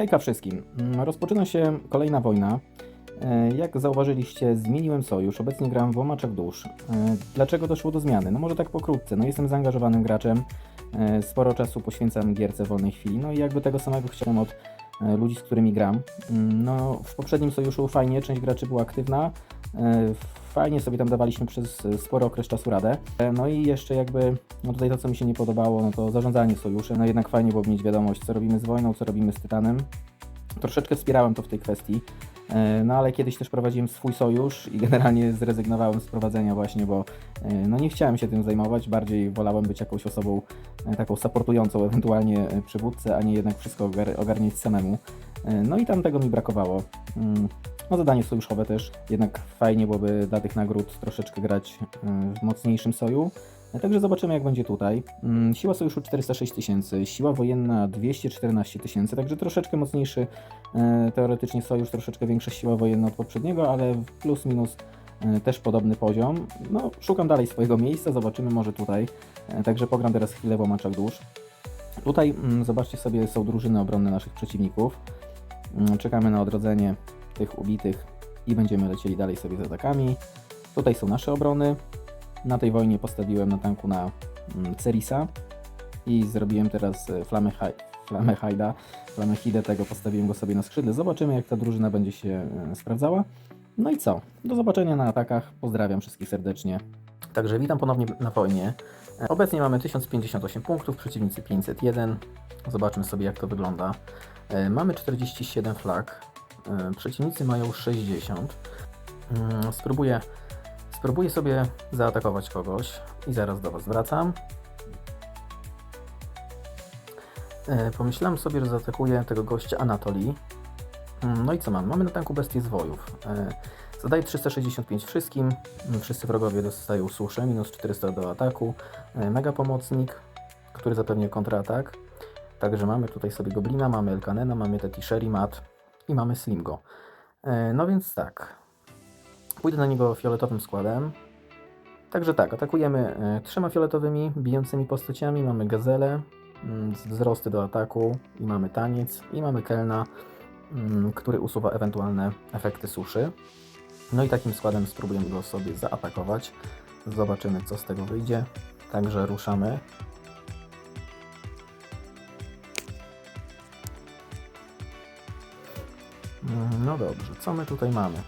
Hejka wszystkim. Rozpoczyna się kolejna wojna. E, Jak zauważyliście, zmieniłem sojusz. Obecnie gram w Łamaczek Dusz. E, Dlaczego doszło do zmiany? No może tak pokrótce. No jestem zaangażowanym graczem. E, Sporo czasu poświęcam gierce w wolnej chwili. No i jakby tego samego chciałem od ludzi, z którymi gram. Mm, No w poprzednim sojuszu fajnie, część graczy była aktywna. E, Fajnie sobie tam dawaliśmy przez e, spory okres czasu radę. E, No i jeszcze jakby, no tutaj to co mi się nie podobało, no to zarządzanie sojuszem. No jednak fajnie było mieć wiadomość, co robimy z wojną, co robimy z Tytanem. Troszeczkę wspierałem to w tej kwestii. E, No ale kiedyś też prowadziłem swój sojusz i generalnie zrezygnowałem z prowadzenia właśnie, bo e, no nie chciałem się tym zajmować, bardziej wolałem być jakąś osobą e, taką supportującą ewentualnie przywódcę, a nie jednak wszystko ogar- ogarniać samemu. No i tam tego mi brakowało. Mm, No zadanie sojuszowe też, jednak fajnie byłoby dla tych nagród troszeczkę grać w mocniejszym soju. Także zobaczymy jak będzie tutaj. Mm, Siła sojuszu 406 tysięcy, siła wojenna 214 tysięcy, także troszeczkę mocniejszy e, teoretycznie sojusz, troszeczkę większa siła wojenna od poprzedniego, ale plus minus e, też podobny poziom. No, szukam dalej swojego miejsca, zobaczymy może tutaj. E, Także pogram teraz chwilę w omaczach dusz. Tutaj mm, zobaczcie sobie, są drużyny obronne naszych przeciwników. Mm, Czekamy na odrodzenie tych ubitych i będziemy lecieli dalej sobie z atakami. Tutaj są nasze obrony. Na tej wojnie postawiłem na tanku na mm, Cerisa i zrobiłem teraz e, Flamę Flamę Hajda, Flamę Hidę tego, postawiłem go sobie na skrzydle. Zobaczymy jak ta drużyna będzie się e, sprawdzała. No i co? Do zobaczenia na atakach. Pozdrawiam wszystkich serdecznie. Także witam ponownie na wojnie. E, Obecnie mamy 1058 punktów, przeciwnicy 501. Zobaczmy sobie jak to wygląda. Mamy 47 flag, przeciwnicy mają 60. Mm, Spróbuję, spróbuję sobie zaatakować kogoś i zaraz do Was wracam. E, Pomyślałem sobie, że zaatakuję tego gościa Anatolii. Mm, No i co mam? Mamy na tanku bestię zwojów. E, Zadaję 365 wszystkim. Mm, Wszyscy wrogowie dostają suszę, minus 400 do ataku. E, Mega pomocnik, który zapewnia kontratak. Także mamy tutaj sobie Goblina, mamy Elkanena, mamy Teti Sherimat i mamy Slimgo. No więc tak. Pójdę na niego fioletowym składem. Także tak, atakujemy e, trzema fioletowymi, bijącymi postaciami. Mamy gazelę, mm, wzrosty do ataku i mamy taniec i mamy Kelna, mm, który usuwa ewentualne efekty suszy. No i takim składem spróbujemy go sobie zaatakować. Zobaczymy co z tego wyjdzie. Także ruszamy. Mm, No dobrze, co my tutaj mamy?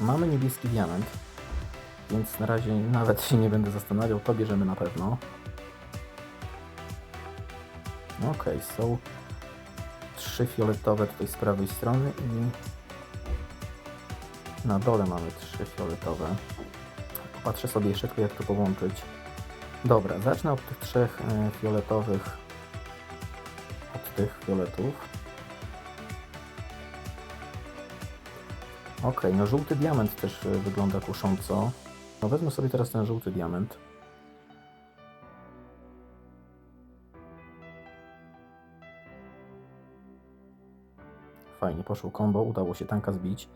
Mamy niebieski diament, więc na razie nawet się nie będę zastanawiał, to bierzemy na pewno. Okej, są trzy fioletowe tutaj z prawej strony i na dole mamy trzy fioletowe. Popatrzę sobie jeszcze tylko jak to połączyć. Dobra, zacznę od tych trzech e, fioletowych, od tych fioletów. Okej, no żółty diament też e, wygląda kusząco. No wezmę sobie teraz ten żółty diament. Fajnie, poszło combo, udało się tanka zbić.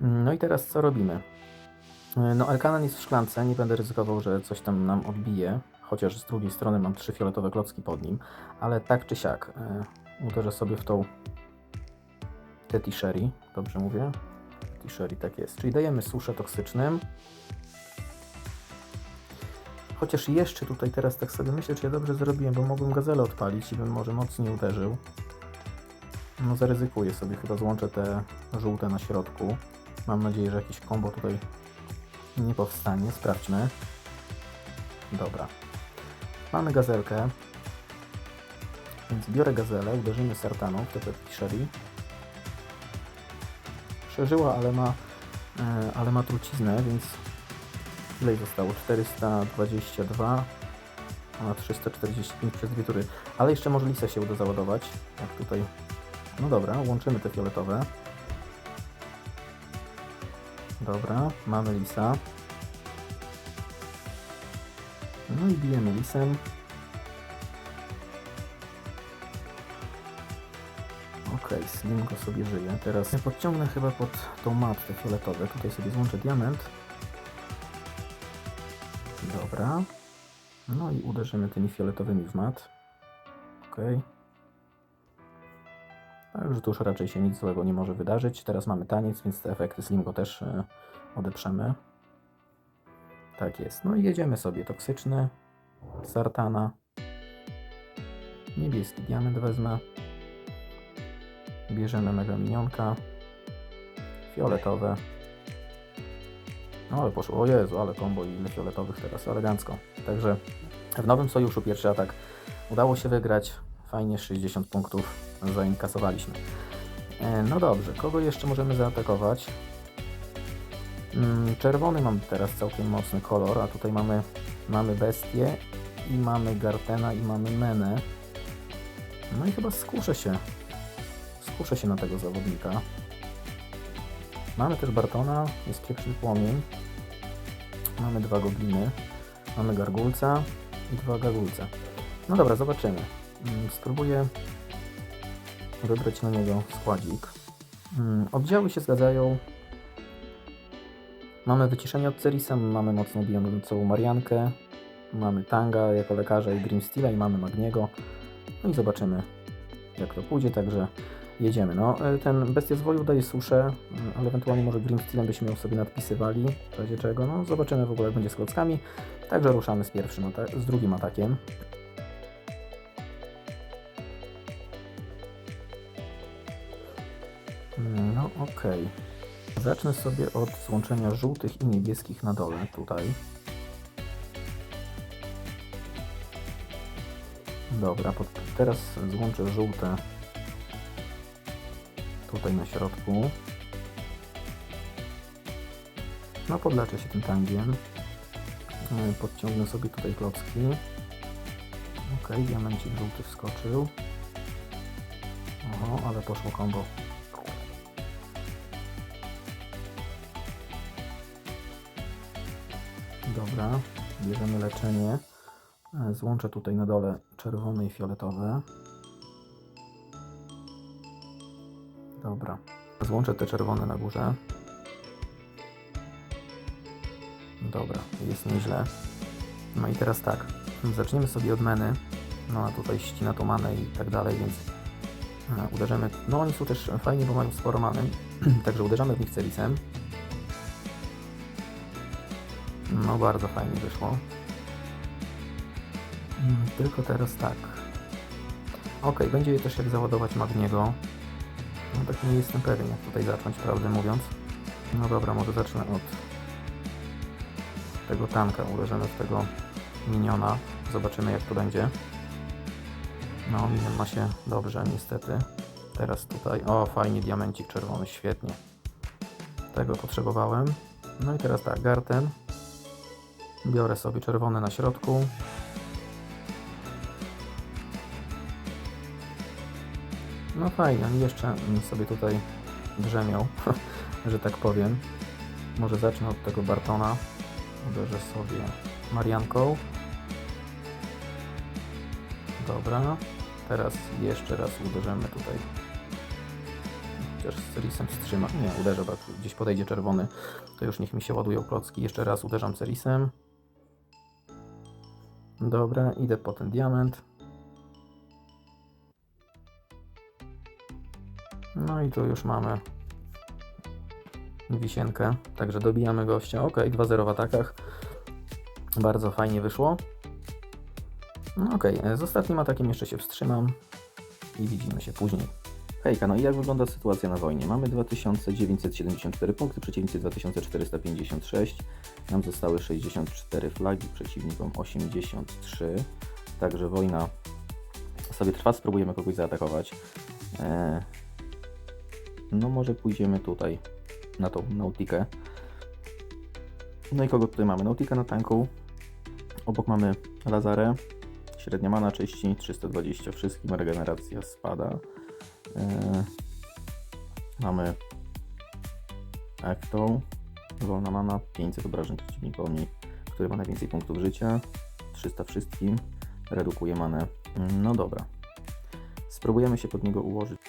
Mm, No i teraz co robimy? E, No Elkanan jest w szklance, nie będę ryzykował, że coś tam nam odbije, chociaż z drugiej strony mam trzy fioletowe klocki pod nim, ale tak czy siak e, uderzę sobie w tą Teti Sherry, dobrze mówię? T-Sherry, tak jest. Czyli dajemy suszę toksycznym. Chociaż jeszcze tutaj teraz tak sobie myślę, czy ja dobrze zrobiłem, bo mogłem gazelę odpalić i bym może mocniej uderzył. No zaryzykuję sobie, chyba złączę te żółte na środku. Mam nadzieję, że jakiś kombo tutaj nie powstanie. Sprawdźmy. Dobra. Mamy gazelkę. Więc biorę gazelę, uderzymy sartaną w te Sherry przeżyła, ale ma, e, ale ma truciznę, więc ile zostało? 422, a 345 przez dwie tury. Ale jeszcze może lisa się uda załadować, jak tutaj. No dobra, łączymy te fioletowe. Dobra, mamy lisa. No i bijemy lisem. Okej, Slimgo sobie żyje. Teraz podciągnę chyba pod tą matkę fioletowe. Tutaj sobie złączę diament. Dobra. No i uderzymy tymi fioletowymi w mat. Okej. Także tu już raczej się nic złego nie może wydarzyć. Teraz mamy taniec, więc te efekty Slim go też e, odeprzemy. Tak jest. No i jedziemy sobie. Toksyczny, Sartana, niebieski diament wezmę. Bierzemy mega minionka, fioletowe. No ale poszło, o Jezu, ale kombo i ile fioletowych teraz, elegancko. Także w nowym sojuszu pierwszy atak udało się wygrać. Fajnie, 60 punktów zainkasowaliśmy. E, No dobrze, kogo jeszcze możemy zaatakować? Mm, Czerwony mam teraz całkiem mocny kolor, a tutaj mamy, mamy bestię i mamy Gartena i mamy Menę. No i chyba skuszę się. Skuszę się na tego zawodnika. Mamy też Bartona, jest pieprzny płomień. Mamy dwa gobliny. Mamy gargulca i dwa gargulce. No dobra, zobaczymy. Mm, Spróbuję wybrać na niego składzik. Mm, Oddziały się zgadzają. Mamy wyciszenie od Cerisa, mamy mocną bijącą Mariankę, mamy Tanga jako lekarza i Grimstila i mamy Magniego. No i zobaczymy jak to pójdzie, także jedziemy. No, y, ten Bestia Zwoju daje suszę, y, ale ewentualnie może Grimstilem byśmy ją sobie nadpisywali, w razie czego. No, zobaczymy w ogóle jak będzie z klockami. Także ruszamy z pierwszym, z drugim atakiem. No okej. Zacznę sobie od złączenia żółtych i niebieskich na dole, tutaj. Dobra, pod, teraz złączę żółte tutaj na środku. No podleczę się tym tangiem. E, Podciągnę sobie tutaj klocki. Ok, diamencik żółty wskoczył. Oho, ale poszło combo. Dobra, bierzemy leczenie. E, Złączę tutaj na dole czerwone i fioletowe. Dobra. Złączę te czerwone na górze. Dobra, jest nieźle. No i teraz tak. Zaczniemy sobie od meny. No a tutaj ścina to manę i tak dalej, więc e, uderzymy. No oni są też fajni, bo mają sporo many. Także uderzamy w nich celisem. No bardzo fajnie wyszło. Mm, Tylko teraz tak. Ok, będzie je też jak załadować Magniego. No tak nie jestem pewien jak tutaj zacząć, prawdę mówiąc. No dobra, może zacznę od tego tanka. Uderzymy w tego miniona. Zobaczymy jak to będzie. No, minion ma się dobrze, niestety. Teraz tutaj. O, fajnie, diamencik czerwony, świetnie. Tego potrzebowałem. No i teraz tak, Garten. Biorę sobie czerwony na środku. No fajnie, jeszcze sobie tutaj drzemiał, że tak powiem. Może zacznę od tego Bartona. Uderzę sobie Marianką. Dobra. Teraz jeszcze raz uderzymy tutaj. Chociaż z Cerisem wstrzyma. Nie, uderzę, tak gdzieś podejdzie czerwony. To już niech mi się ładują klocki. Jeszcze raz uderzam Cerisem. Dobra, idę po ten diament. No i tu już mamy wisienkę, także dobijamy gościa. Ok, 2-0 w atakach. Bardzo fajnie wyszło. No ok, z ostatnim atakiem jeszcze się wstrzymam i widzimy się później. Hejka, no i jak wygląda sytuacja na wojnie? Mamy 2974 punkty, przeciwnicy 2456. Nam zostały 64 flagi, przeciwnikom 83. Także wojna sobie trwa, spróbujemy kogoś zaatakować. Eee, no może pójdziemy tutaj na tą Nautikę. No i kogo tutaj mamy? Nautika na tanku. Obok mamy Lazarę. Średnia mana czyści, 320 wszystkim, regeneracja spada. Eee, mamy Ektą, wolna mana, 500 obrażeń przeciwnikowi, który ma najwięcej punktów życia, 300 wszystkim, redukuje manę. No dobra. Spróbujemy się pod niego ułożyć.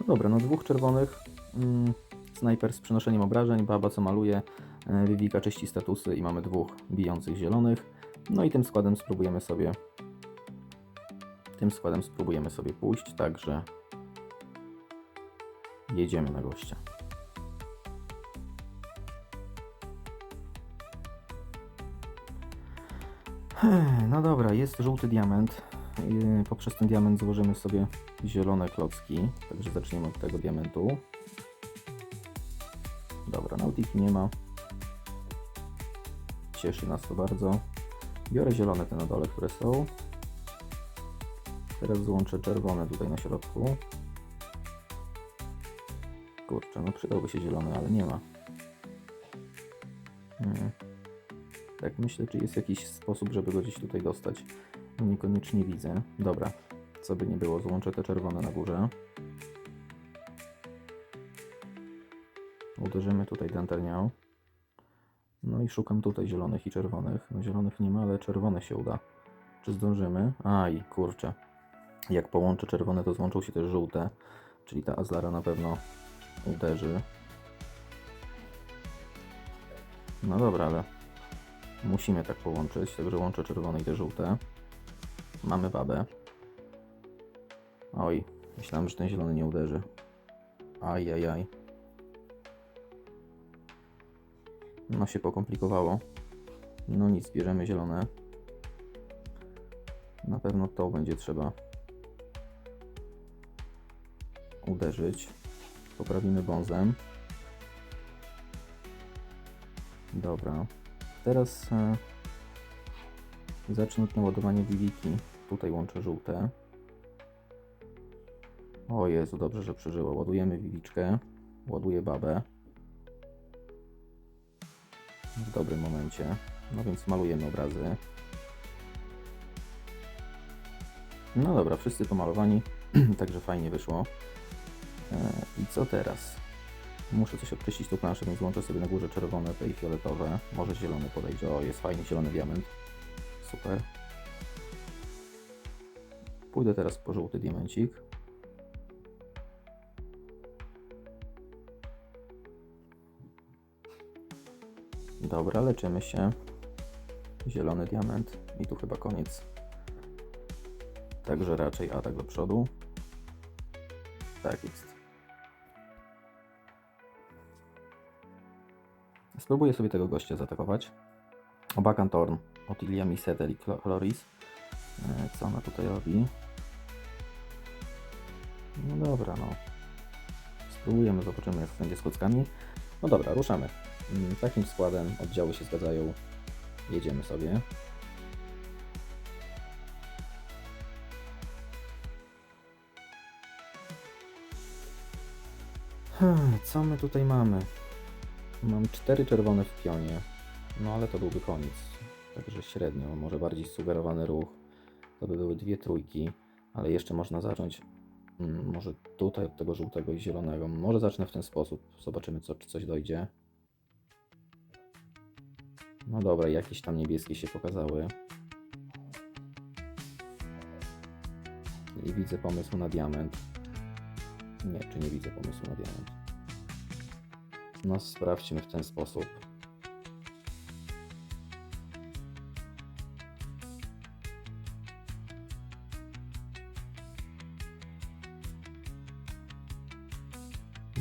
No dobra, no dwóch czerwonych. Mm, snajper z przenoszeniem obrażeń, baba co maluje, e, Vivika czyści statusy i mamy dwóch bijących zielonych. No i tym składem spróbujemy sobie tym składem spróbujemy sobie pójść, także Jedziemy na gościa. No dobra, jest żółty diament. Poprzez ten diament złożymy sobie zielone klocki. Także zaczniemy od tego diamentu. Dobra, nautiki nie ma. Cieszy nas to bardzo. Biorę zielone te na dole, które są. Teraz złączę czerwone tutaj na środku. Kurczę, no przydałby się zielony, ale nie ma. Hmm. Tak myślę, czy jest jakiś sposób, żeby go gdzieś tutaj dostać. Niekoniecznie widzę. Dobra, co by nie było, złączę te czerwone na górze. Uderzymy tutaj dentelnią. No i szukam tutaj zielonych i czerwonych. No zielonych nie ma, ale czerwone się uda. Czy zdążymy? Aj, kurczę. Jak połączę czerwone, to złączą się też żółte. Czyli ta Azlara na pewno uderzy. No dobra, ale musimy tak połączyć. Także łączę czerwone i te żółte. Mamy babę. Oj, myślałem, że ten zielony nie uderzy. Aj, aj, aj. No się pokomplikowało. No nic, bierzemy zielone. Na pewno to będzie trzeba uderzyć. Poprawimy bązem. Dobra. Teraz e, zacznę naładowanie wiwiki. Tutaj łączę żółte. O Jezu, dobrze, że przeżyło. Ładujemy wiwiczkę. Ładuję babę. W dobrym momencie. No więc malujemy obrazy. No dobra, wszyscy pomalowani, także fajnie wyszło. E, I co teraz? Muszę coś odkreślić tą planszę, więc włączę sobie na górze czerwone, te i fioletowe. Może zielony podejdzie. O, jest fajny zielony diament. Super. Pójdę teraz po żółty diamencik. Dobra, leczymy się. Zielony diament. I tu chyba koniec. Także raczej atak do przodu. Tak jest. Spróbuję sobie tego gościa zaatakować. Obakan Torn, Otilia Misetel i Chloris. E, Co ona tutaj robi? No dobra, no. Spróbujemy, zobaczymy jak będzie z kockami. No dobra, ruszamy. Mm, Takim składem oddziały się zgadzają. Jedziemy sobie. Hmm, Co my tutaj mamy? Mam cztery czerwone w pionie. No ale to byłby koniec. Także średnio, może bardziej sugerowany ruch. To by były dwie trójki, ale jeszcze można zacząć mm, może tutaj od tego żółtego i zielonego. Może zacznę w ten sposób. Zobaczymy, co, czy coś dojdzie. No dobra, jakieś tam niebieskie się pokazały. I widzę pomysł na diament. Nie, czy nie widzę pomysłu na diament? No, sprawdźmy w ten sposób.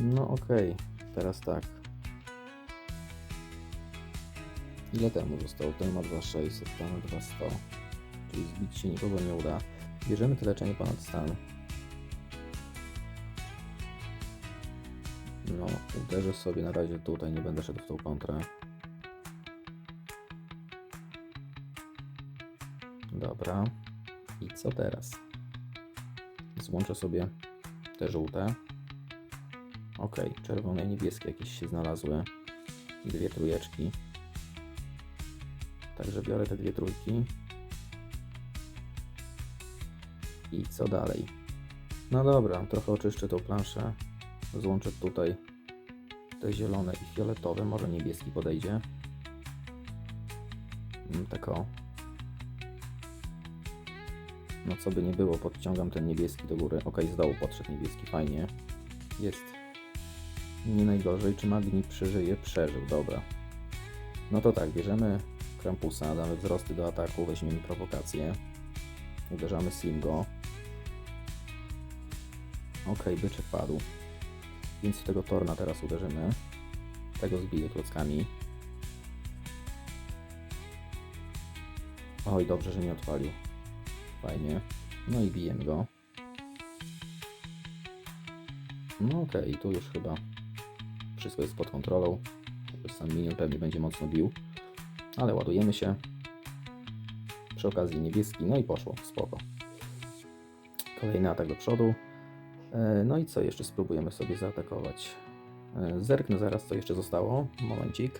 No okej, teraz tak. Ile temu zostało? Ten ma 2600, ten ma 2100. Czyli zbić się nikogo nie uda. Bierzemy to leczenie ponad stan. No, uderzę sobie na razie tutaj, nie będę szedł w tą kontrę. Dobra. I co teraz? Złączę sobie te żółte. Ok, czerwone i niebieskie jakieś się znalazły. Dwie trójeczki. Także biorę te dwie trójki. I co dalej? No dobra, trochę oczyszczę tą planszę. Złączę tutaj te zielone i fioletowe. Może niebieski podejdzie. Mm, Tak o. No co by nie było, podciągam ten niebieski do góry. Ok, z dołu podszedł niebieski, fajnie. Jest. Nie najgorzej. Czy Magni przeżyje? Przeżył, dobra. No to tak, bierzemy Krampusa, damy wzrosty do ataku, weźmiemy prowokację. Uderzamy Slimgo. Ok, byczek padł. Więc w tego torna teraz uderzymy. Tego zbiję klockami. Oj, dobrze, że nie odpalił. Fajnie. No i bijemy go. No okej, tu już chyba wszystko jest pod kontrolą. Sam minion pewnie będzie mocno bił. Ale ładujemy się. Przy okazji niebieski, no i poszło, spoko. Kolejny atak do przodu. E, No i co jeszcze spróbujemy sobie zaatakować? E, Zerknę zaraz, co jeszcze zostało. Momencik.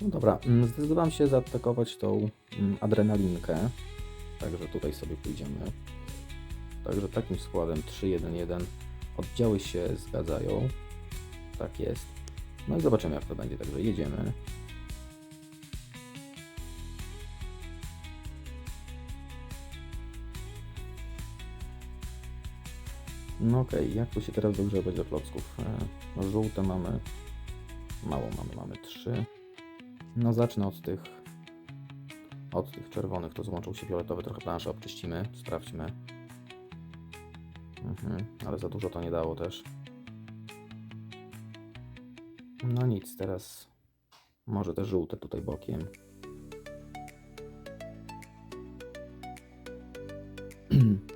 No dobra, mm, zdecydowałem się zaatakować tą mm, adrenalinkę. Także tutaj sobie pójdziemy. Także takim składem 3-1-1 oddziały się zgadzają. Tak jest. No i zobaczymy jak to będzie. Także jedziemy. No okej, jak tu się teraz dogrzewać do klocków? E, No żółte mamy, mało mamy, mamy trzy. No zacznę od tych, od tych czerwonych, to złączą się fioletowe, trochę planszę obczyścimy, sprawdźmy. Mhm, ale za dużo to nie dało też. No nic, teraz może te żółte tutaj bokiem.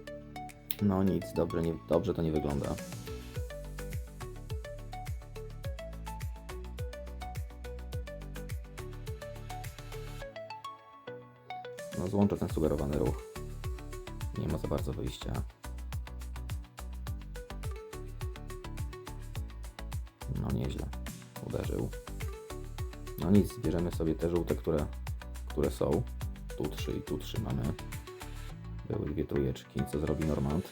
No nic, dobrze, nie, dobrze to nie wygląda. No złączę ten sugerowany ruch. Nie ma za bardzo wyjścia. Nic, bierzemy sobie te żółte, które, które są. Tu trzy i tu trzy mamy. Były dwie trójeczki, co zrobi Normand.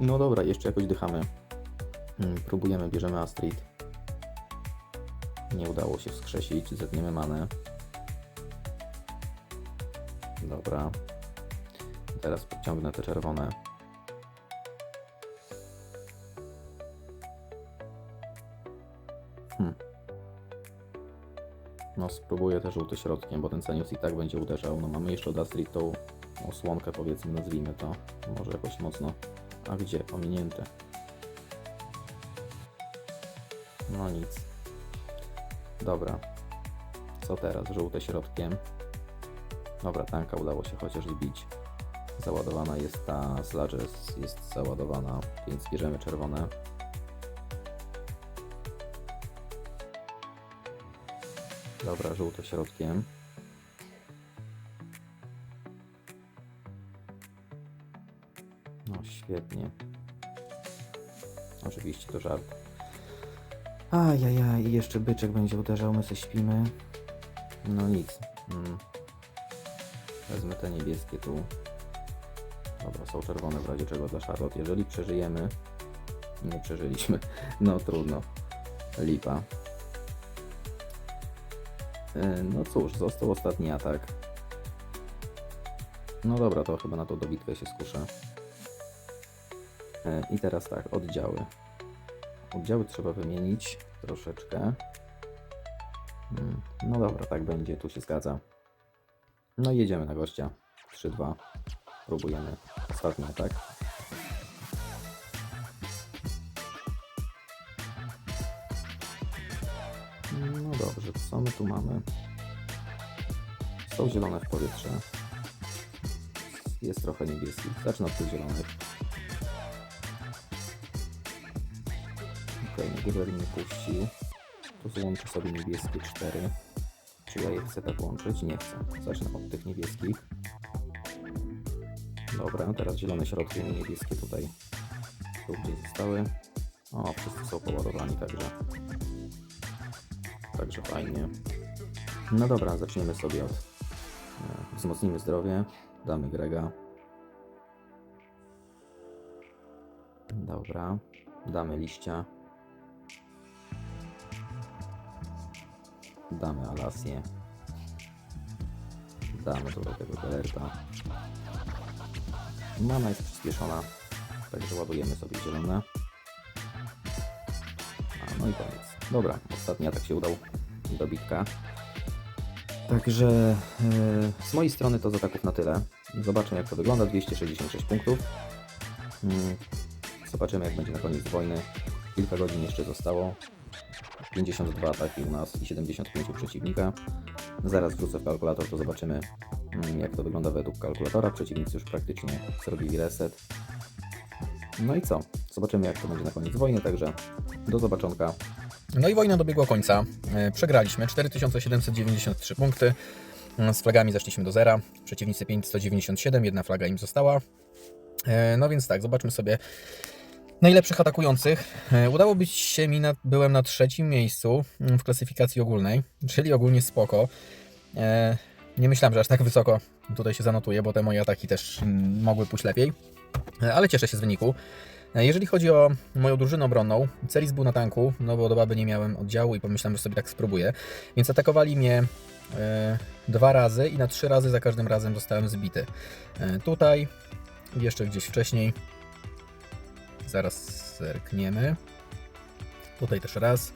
No dobra, jeszcze jakoś dychamy. Mm, Próbujemy, bierzemy Astrid. Nie udało się wskrzesić, zetniemy manę. Dobra. Teraz podciągnę te czerwone. Hmm. No spróbuję też żółty środkiem, bo ten Cenius i tak będzie uderzał. No mamy jeszcze od Astrid tą osłonkę powiedzmy, nazwijmy to. Może jakoś mocno. A gdzie? Pominięte. No nic. Dobra. Co teraz? Żółte środkiem. Dobra, tanka udało się chociaż zbić. Załadowana jest ta sludge, jest, załadowana, więc bierzemy czerwone. Dobra, żółte środkiem. No świetnie. Oczywiście to żart. Ajajaj, i jeszcze byczek będzie uderzał, my se śpimy. No nic. Mm. Wezmę te niebieskie tu. Dobra, są czerwone w razie czego dla Charlotte. Jeżeli przeżyjemy, nie przeżyliśmy, no trudno. Lipa. E, No cóż, został ostatni atak. No dobra, to chyba na tą dobitkę się skuszę. E, I teraz tak, oddziały. Oddziały trzeba wymienić troszeczkę. Mm, No dobra, tak będzie, tu się zgadza. No i jedziemy na gościa. 3-2. Próbujemy. Ostatni atak. Tu mamy? Są zielone w powietrze. Jest trochę niebieskich. Zacznę od tych zielonych. Okej, okay, Guber nie puści. Tu złączę sobie niebieskie 4. Czy ja je chcę tak łączyć? Nie chcę. Zacznę od tych niebieskich. Dobra, teraz zielone środki i niebieskie tutaj tu gdzieś zostały. O, wszyscy są poładowani, także Także fajnie. No dobra, zaczniemy sobie od. e, Wzmocnimy zdrowie. Damy Grega. Dobra. Damy liścia. Damy Alasję. Damy tutaj tego Gelerta. Mana jest przyspieszona, także ładujemy sobie zielone. A, no i koniec. Dobra, ostatni atak się udał. Dobitka. Także e, z mojej strony to z ataków na tyle. Zobaczmy jak to wygląda. 266 punktów. Mm, Zobaczymy, jak będzie na koniec wojny. Kilka godzin jeszcze zostało. 52 ataki u nas i 75 u przeciwnika. Zaraz wrzucę w kalkulator, to zobaczymy, mm, jak to wygląda według kalkulatora. Przeciwnicy już praktycznie zrobili reset. No i co? Zobaczymy, jak to będzie na koniec wojny, także do zobaczonka. No i wojna dobiegła końca. E, Przegraliśmy 4793 punkty. E, Z flagami zeszliśmy do zera. Przeciwnicy 597, jedna flaga im została. E, No więc tak, zobaczmy sobie najlepszych atakujących. Udało być się mi, na, byłem na trzecim miejscu mm, w klasyfikacji ogólnej, czyli ogólnie spoko. Nie myślałem, że aż tak wysoko tutaj się zanotuje, bo te moje ataki też mm, mogły pójść lepiej. Ale cieszę się z wyniku. E, Jeżeli chodzi o moją drużynę obronną, Ceris był na tanku, no bo do baby nie miałem oddziału i pomyślałem, że sobie tak spróbuję. Więc atakowali mnie e, dwa razy i na trzy razy za każdym razem zostałem zbity. E, tutaj jeszcze gdzieś wcześniej. Zaraz zerkniemy. Tutaj też raz,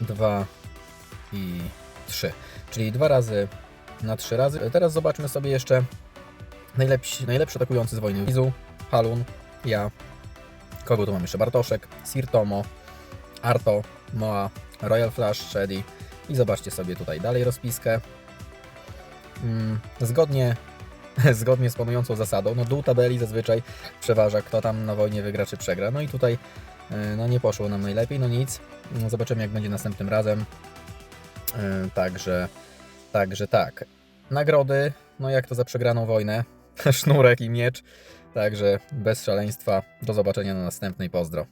dwa i trzy. Czyli dwa razy na trzy razy. E, Teraz zobaczmy sobie jeszcze najlepsi, najlepszy atakujący z wojny. Izu, Halun, ja. Kogo tu mam jeszcze? Bartoszek, Sir Tomo, Arto, Moa, Royal Flash, Shady. I zobaczcie sobie tutaj dalej rozpiskę. Mm, zgodnie, zgodnie z panującą zasadą, no dół tabeli zazwyczaj przeważa, kto tam na wojnie wygra czy przegra. No i tutaj e, no nie poszło nam najlepiej, no nic. Zobaczymy jak będzie następnym razem. E, Także, także tak. Nagrody, no jak to za przegraną wojnę. Sznurek i miecz. Także bez szaleństwa. Do zobaczenia na następnej. Pozdro.